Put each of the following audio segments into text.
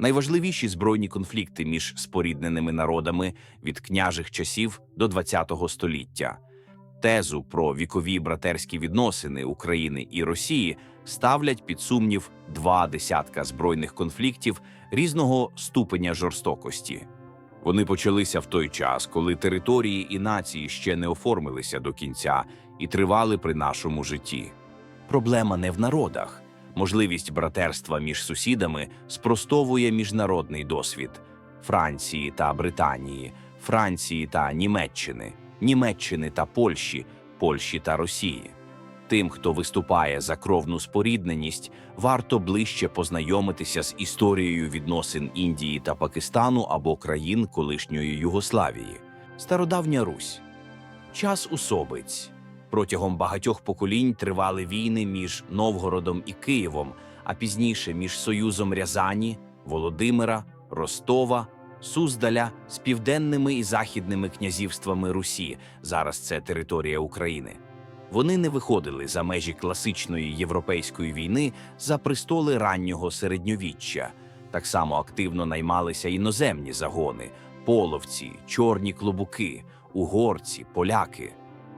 найважливіші збройні конфлікти між спорідненими народами від княжих часів до ХХ століття. Тезу про вікові братерські відносини України і Росії ставлять під сумнів два десятка збройних конфліктів різного ступеня жорстокості. Вони почалися в той час, коли території і нації ще не оформилися до кінця і тривали при нашому житті. Проблема не в народах. Можливість братерства між сусідами спростовує міжнародний досвід Франції та Британії, Франції та Німеччини, Німеччини та Польщі, Польщі та Росії. Тим, хто виступає за кровну спорідненість, варто ближче познайомитися з історією відносин Індії та Пакистану або країн колишньої Югославії. Стародавня Русь. Час усобиць. Протягом багатьох поколінь тривали війни між Новгородом і Києвом, а пізніше між Союзом Рязані, Володимира, Ростова, Суздаля з південними і західними князівствами Русі. Зараз це територія України. Вони не виходили за межі класичної європейської війни за престоли раннього середньовіччя. Так само активно наймалися іноземні загони: половці, чорні клобуки, угорці, поляки.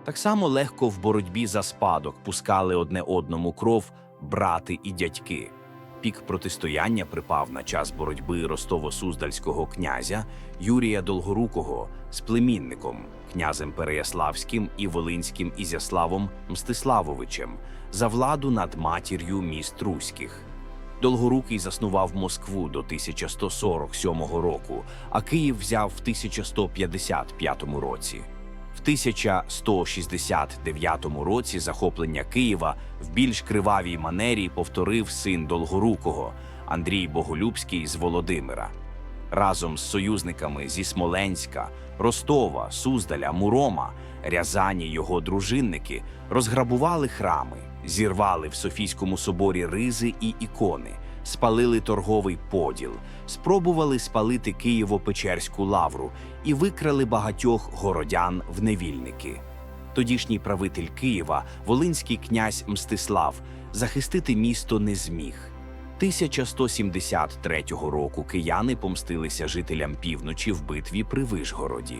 Так само легко в боротьбі за спадок пускали одне одному кров брати і дядьки. Пік протистояння припав на час боротьби Ростово-Суздальського князя Юрія Долгорукого з племінником, князем Переяславським і Волинським Ізяславом Мстиславовичем за владу над матір'ю міст Руських. Долгорукий заснував Москву до 1147 року, а Київ взяв в 1155 році. В 1169 році захоплення Києва в більш кривавій манері повторив син Долгорукого Андрій Боголюбський з Володимира. Разом з союзниками зі Смоленська, Ростова, Суздаля, Мурома, Рязані його дружинники розграбували храми, зірвали в Софійському соборі ризи і ікони, спалили торговий поділ, спробували спалити Києво-Печерську лавру і викрали багатьох городян в невільники. Тодішній правитель Києва, волинський князь Мстислав, захистити місто не зміг. 1173 року кияни помстилися жителям півночі в битві при Вишгороді.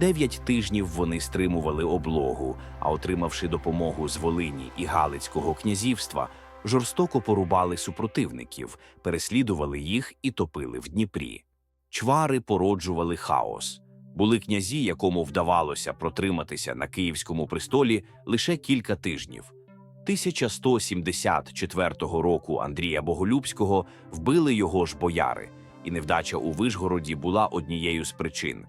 Дев'ять тижнів вони стримували облогу, а отримавши допомогу з Волині і Галицького князівства, жорстоко порубали супротивників, переслідували їх і топили в Дніпрі. Чвари породжували хаос. Були князі, якому вдавалося протриматися на київському престолі лише кілька тижнів. 1174 року Андрія Боголюбського вбили його ж бояри, і невдача у Вишгороді була однією з причин.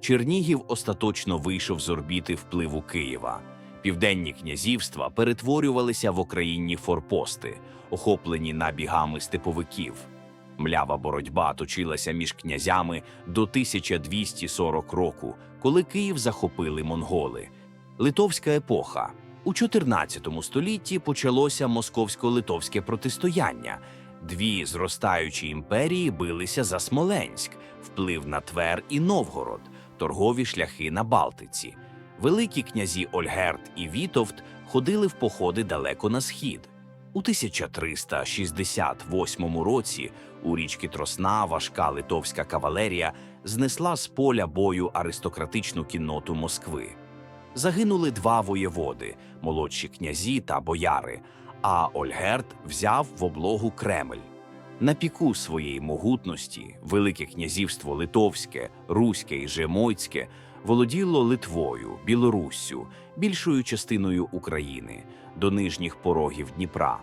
Чернігів остаточно вийшов з орбіти впливу Києва. Південні князівства перетворювалися в Українні форпости, охоплені набігами степовиків. Млява боротьба точилася між князями до 1240 року, коли Київ захопили монголи. Литовська епоха. У 14 столітті почалося московсько-литовське протистояння. Дві зростаючі імперії билися за Смоленськ, вплив на Твер і Новгород, торгові шляхи на Балтиці. Великі князі Ольгерт і Вітовт ходили в походи далеко на схід. У 1368 році у річки Тросна важка литовська кавалерія знесла з поля бою аристократичну кінноту Москви. Загинули два воєводи, молодші князі та бояри, а Ольгерт взяв в облогу Кремль. На піку своєї могутності Велике князівство Литовське, Руське і Жемойцьке володіло Литвою, Білоруссю, більшою частиною України, до нижніх порогів Дніпра,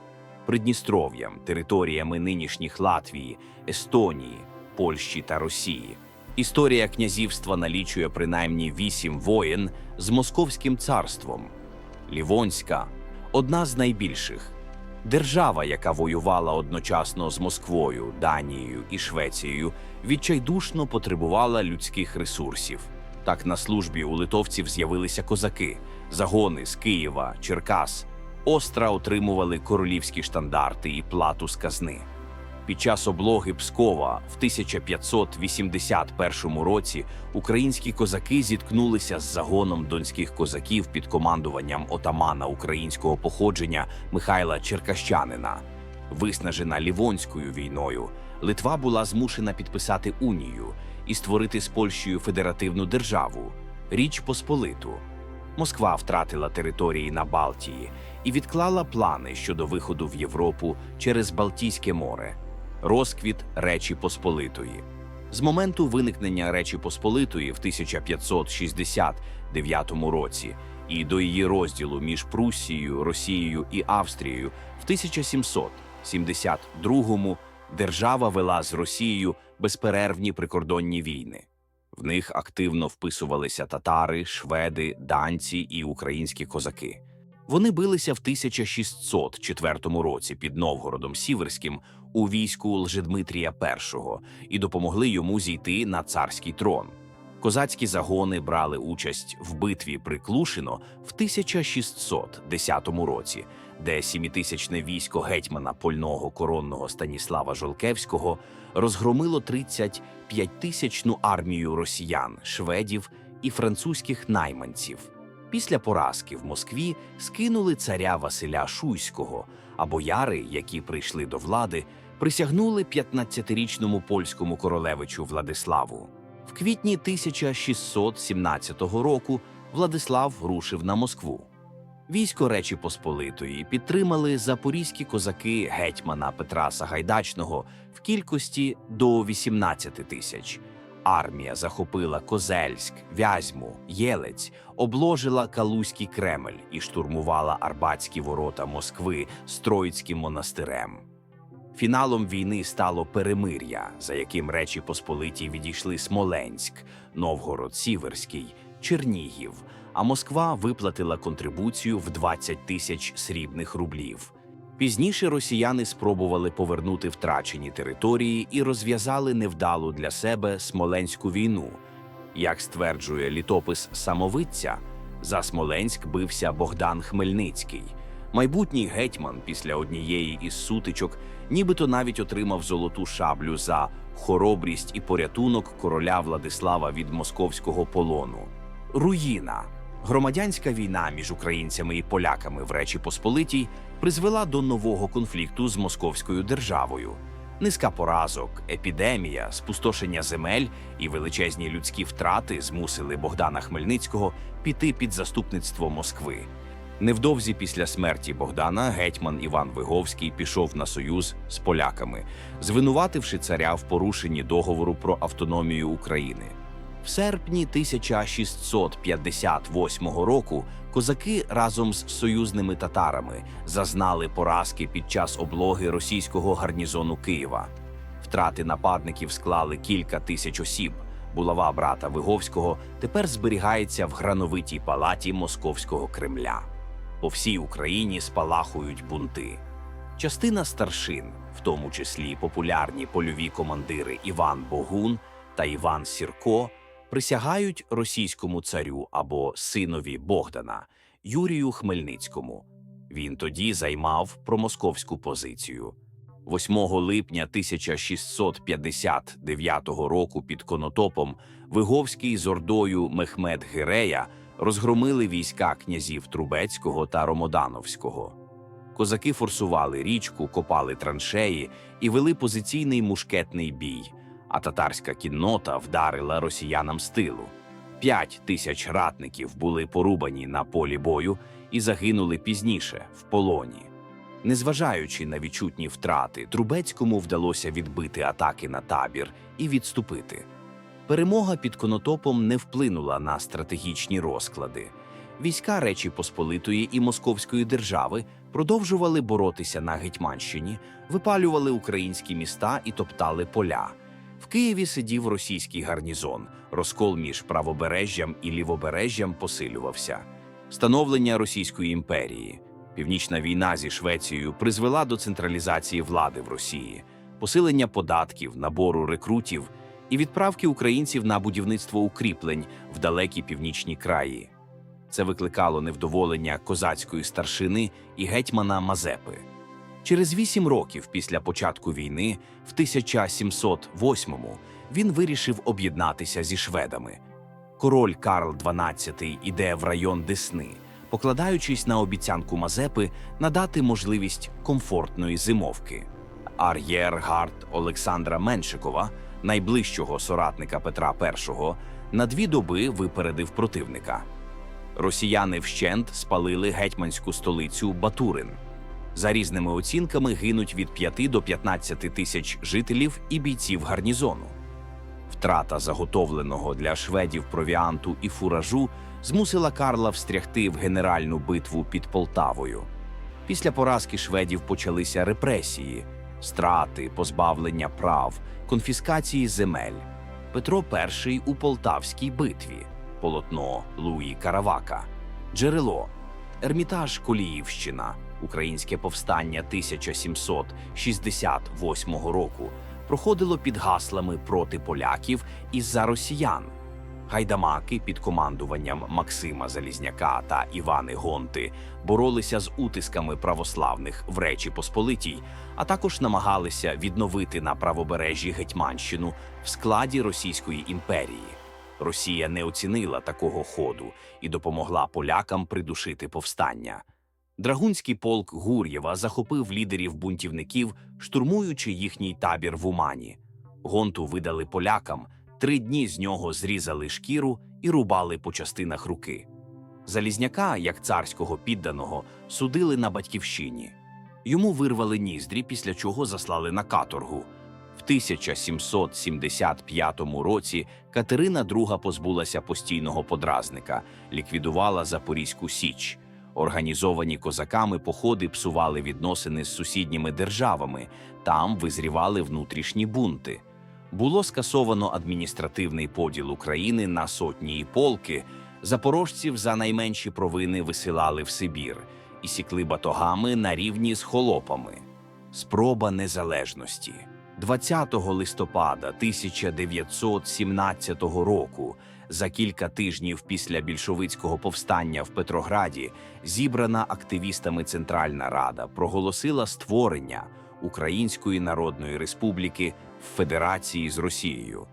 Придністров'ям, територіями нинішніх Латвії, Естонії, Польщі та Росії. Історія князівства налічує принаймні вісім воєн з Московським царством. Лівонська одна з найбільших. Держава, яка воювала одночасно з Москвою, Данією і Швецією, відчайдушно потребувала людських ресурсів. Так на службі у литовців з'явилися козаки, загони з Києва, Черкас, остра отримували королівські штандарти і плату з казни. Під час облоги Пскова в 1581 році українські козаки зіткнулися з загоном донських козаків під командуванням отамана українського походження Михайла Черкащанина. Виснажена Лівонською війною, Литва була змушена підписати унію і створити з Польщею федеративну державу Річ Посполиту. Москва втратила території на Балтії і відклала плани щодо виходу в Європу через Балтійське море, розквіт Речі Посполитої. З моменту виникнення Речі Посполитої в 1569 році і до її розділу між Пруссією, Росією і Австрією в 1772 держава вела з Росією безперервні прикордонні війни. В них активно вписувалися татари, шведи, данці і українські козаки. Вони билися в 1604 році під Новгородом Сіверським у війську Лжедмитрія І і допомогли йому зійти на царський трон. Козацькі загони брали участь в битві при Клушино в 1610 році, де сімітисячне військо гетьмана польного коронного Станіслава Жолкевського розгромило 35-тисячну армію росіян, шведів і французьких найманців. Після поразки в Москві скинули царя Василя Шуйського, а бояри, які прийшли до влади, присягнули 15-річному польському королевичу Владиславу. В квітні 1617 року Владислав рушив на Москву. Військо Речі Посполитої підтримали запорізькі козаки гетьмана Петра Сагайдачного в кількості до 18 тисяч. Армія захопила Козельськ, Вязьму, Єлець, обложила Калузький Кремль і штурмувала Арбатські ворота Москви з Троїцьким монастирем. Фіналом війни стало перемир'я, за яким Речі Посполиті відійшли Смоленськ, Новгород Сіверський, Чернігів, а Москва виплатила контрибуцію в 20 тисяч срібних рублів. Пізніше росіяни спробували повернути втрачені території і розв'язали невдалу для себе Смоленську війну. Як стверджує літопис самовидця, за Смоленськ бився Богдан Хмельницький. Майбутній гетьман після однієї із сутичок нібито навіть отримав золоту шаблю за хоробрість і порятунок короля Владислава від московського полону. Руїна. Громадянська війна між українцями і поляками в Речі Посполитій призвела до нового конфлікту з московською державою. Низка поразок, епідемія, спустошення земель і величезні людські втрати змусили Богдана Хмельницького піти під заступництво Москви. Невдовзі після смерті Богдана гетьман Іван Виговський пішов на союз з поляками, звинувативши царя в порушенні договору про автономію України. В серпні 1658 року козаки разом з союзними татарами зазнали поразки під час облоги російського гарнізону Києва. Втрати нападників склали кілька тисяч осіб. Булава брата Виговського тепер зберігається в грановитій палаті Московського Кремля. По всій Україні спалахують бунти. Частина старшин, в тому числі популярні польові командири Іван Богун та Іван Сірко, присягають російському царю або синові Богдана Юрію Хмельницькому. Він тоді займав промосковську позицію. 8 липня 1659 року під Конотопом Виговський з ордою Мехмед Гирея розгромили війська князів Трубецького та Ромодановського. Козаки форсували річку, копали траншеї і вели позиційний мушкетний бій, а татарська кіннота вдарила росіянам з тилу. П'ять тисяч ратників були порубані на полі бою і загинули пізніше в полоні. Незважаючи на відчутні втрати, Трубецькому вдалося відбити атаки на табір і відступити. Перемога під Конотопом не вплинула на стратегічні розклади. Війська Речі Посполитої і Московської держави продовжували боротися на Гетьманщині, випалювали українські міста і топтали поля. В Києві сидів російський гарнізон. Розкол між правобережжям і лівобережжям посилювався. Становлення Російської імперії. Північна війна зі Швецією призвела до централізації влади в Росії, посилення податків, набору рекрутів і відправки українців на будівництво укріплень в далекі північні краї. Це викликало невдоволення козацької старшини і гетьмана Мазепи. Через вісім років після початку війни, в 1708-му, він вирішив об'єднатися зі шведами. Король Карл XII іде в район Десни, покладаючись на обіцянку Мазепи надати можливість комфортної зимовки. ар'єргард Олександра Меншикова, найближчого соратника Петра І, на дві доби випередив противника. Росіяни вщент спалили гетьманську столицю Батурин. За різними оцінками гинуть від 5 до 15 тисяч жителів і бійців гарнізону. Втрата заготовленого для шведів провіанту і фуражу змусила Карла встрягти в генеральну битву під Полтавою. Після поразки шведів почалися репресії, страти, позбавлення прав, конфіскації земель. Петро І у Полтавській битві, полотно Луї Каравака, джерело, Ермітаж Коліївщина, Українське повстання 1768 року проходило під гаслами проти поляків і за росіян. Гайдамаки під командуванням Максима Залізняка та Івани Гонти боролися з утисками православних в Речі Посполитій, а також намагалися відновити на правобережжі Гетьманщину в складі Російської імперії. Росія не оцінила такого ходу і допомогла полякам придушити повстання. Драгунський полк Гур'єва захопив лідерів бунтівників, штурмуючи їхній табір в Умані. Гонту видали полякам, три дні з нього зрізали шкіру і рубали по частинах руки. Залізняка, як царського підданого, судили на батьківщині. Йому вирвали ніздрі, після чого заслали на каторгу. В 1775 році Катерина II позбулася постійного подразника, ліквідувала Запорізьку Січ. Організовані козаками походи псували відносини з сусідніми державами, там визрівали внутрішні бунти. Було скасовано адміністративний поділ України на сотні і полки. Запорожців за найменші провини висилали в Сибір і сікли батогами на рівні з холопами. Спроба незалежності 20 листопада 1917 року, за кілька тижнів після більшовицького повстання в Петрограді, зібрана активістами Центральна Рада проголосила створення Української Народної Республіки в федерації з Росією.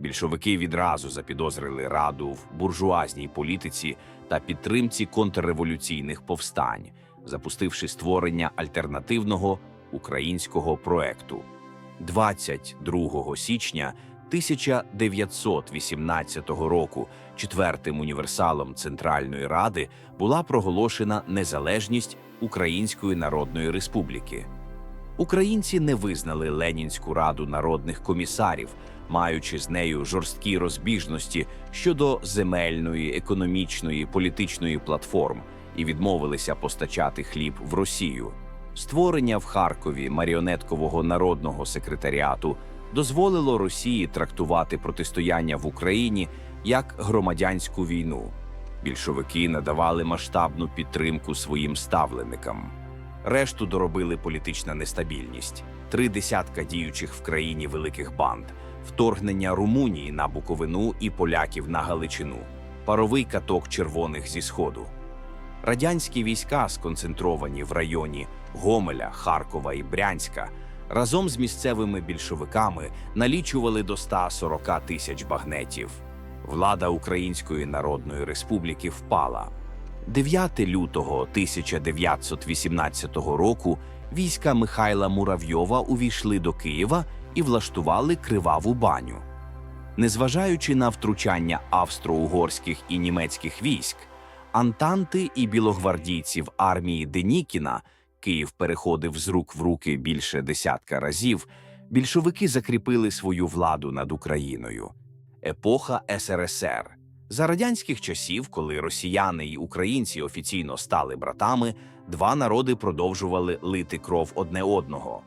Більшовики відразу запідозрили раду в буржуазній політиці та підтримці контрреволюційних повстань, запустивши створення альтернативного українського проекту. 22 січня 1918 року четвертим універсалом Центральної Ради була проголошена незалежність Української Народної Республіки. Українці не визнали Ленінську раду народних комісарів, маючи з нею жорсткі розбіжності щодо земельної, економічної, політичної платформ і відмовилися постачати хліб в Росію. Створення в Харкові маріонеткового народного секретаріату дозволило Росії трактувати протистояння в Україні як громадянську війну. Більшовики надавали масштабну підтримку своїм ставленикам. Решту доробили політична нестабільність, три десятка діючих в країні великих банд, вторгнення Румунії на Буковину і поляків на Галичину, паровий каток червоних зі сходу. Радянські війська, сконцентровані в районі Гомеля, Харкова і Брянська, разом з місцевими більшовиками налічували до 140 тисяч багнетів. Влада Української Народної Республіки впала. 9 лютого 1918 року війська Михайла Муравйова увійшли до Києва і влаштували криваву баню. Незважаючи на втручання австро-угорських і німецьких військ, антанти і білогвардійців армії Денікіна Київ переходив з рук в руки більше десятка разів. Більшовики закріпили свою владу над Україною. Епоха СРСР за радянських часів, коли росіяни і українці офіційно стали братами, два народи продовжували лити кров одне одного.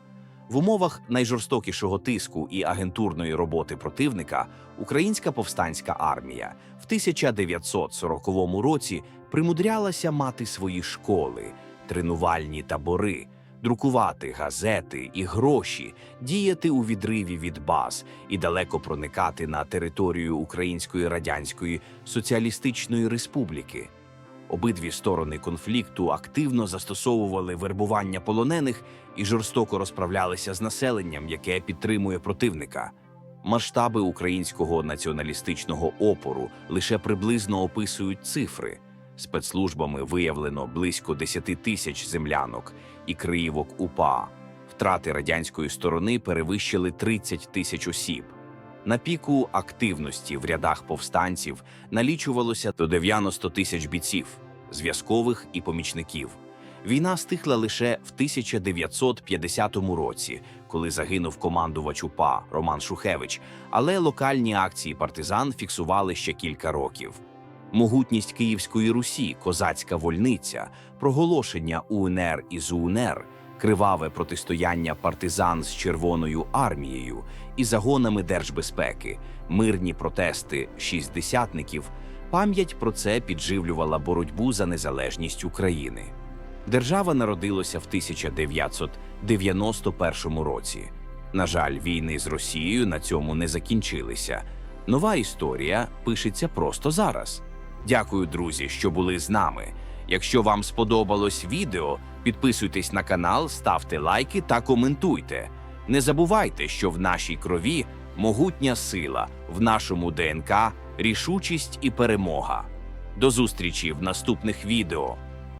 В умовах найжорстокішого тиску і агентурної роботи противника українська повстанська армія в 1940 році примудрялася мати свої школи, тренувальні табори, друкувати газети і гроші, діяти у відриві від баз і далеко проникати на територію Української Радянської Соціалістичної Республіки. Обидві сторони конфлікту активно застосовували вербування полонених і жорстоко розправлялися з населенням, яке підтримує противника. Масштаби українського націоналістичного опору лише приблизно описують цифри. Спецслужбами виявлено близько 10 тисяч землянок і криївок УПА. Втрати радянської сторони перевищили 30 тисяч осіб. На піку активності в рядах повстанців налічувалося до 90 тисяч бійців, зв'язкових і помічників. Війна стихла лише в 1950 році, коли загинув командувач УПА Роман Шухевич, але локальні акції партизан фіксували ще кілька років. Могутність Київської Русі, козацька вольниця, проголошення УНР і ЗУНР, криваве протистояння партизан з Червоною армією і загонами держбезпеки, мирні протести шістдесятників. Пам'ять про це підживлювала боротьбу за незалежність України. Держава народилася в 1991 році. На жаль, війни з Росією на цьому не закінчилися. Нова історія пишеться просто зараз. Дякую, друзі, що були з нами. Якщо вам сподобалось відео, підписуйтесь на канал, ставте лайки та коментуйте. Не забувайте, що в нашій крові могутня сила, в нашому ДНК рішучість і перемога. До зустрічі в наступних відео.